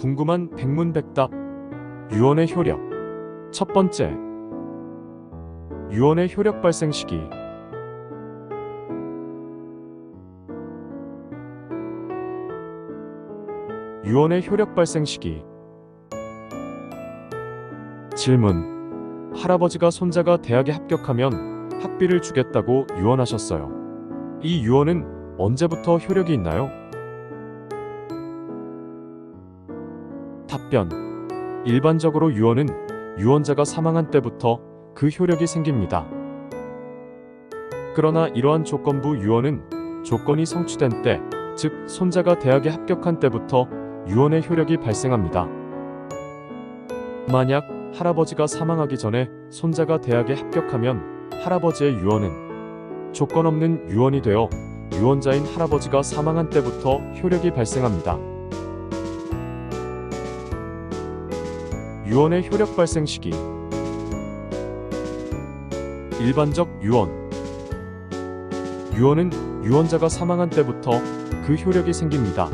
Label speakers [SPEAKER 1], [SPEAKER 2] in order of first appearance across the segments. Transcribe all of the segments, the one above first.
[SPEAKER 1] 궁금한 백문백답 유언의 효력 첫 번째 유언의 효력 발생 시기 유언의 효력 발생 시기 질문 할아버지가 손자가 대학에 합격하면 학비를 주겠다고 유언하셨어요. 이 유언은 언제부터 효력이 있나요? 답변. 일반적으로 유언은 유언자가 사망한 때부터 그 효력이 생깁니다. 그러나 이러한 조건부 유언은 조건이 성취된 때, 즉 손자가 대학에 합격한 때부터 유언의 효력이 발생합니다. 만약 할아버지가 사망하기 전에 손자가 대학에 합격하면 할아버지의 유언은 조건 없는 유언이 되어 유언자인 할아버지가 사망한 때부터 효력이 발생합니다. 유언의 효력 발생 시기 일반적 유언 유언은 유언자가 사망한 때부터 그 효력이 생깁니다.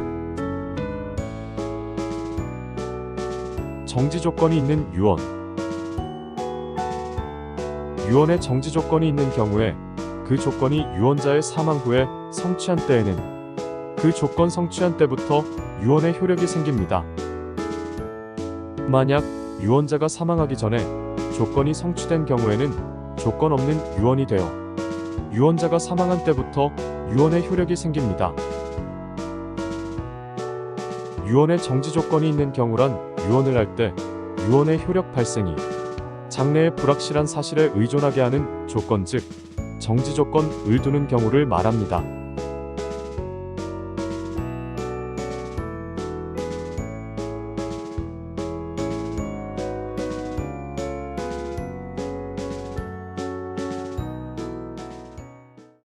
[SPEAKER 1] 정지 조건이 있는 유언 유언의 정지 조건이 있는 경우에 그 조건이 유언자의 사망 후에 성취한 때에는 그 조건 성취한 때부터 유언의 효력이 생깁니다. 만약 유언자가 사망하기 전에 조건이 성취된 경우에는 조건 없는 유언이 되어 유언자가 사망한 때부터 유언의 효력이 생깁니다. 유언의 정지 조건이 있는 경우란 유언을 할 때 유언의 효력 발생이 장래의 불확실한 사실에 의존하게 하는 조건 즉 정지 조건을 두는 경우를 말합니다.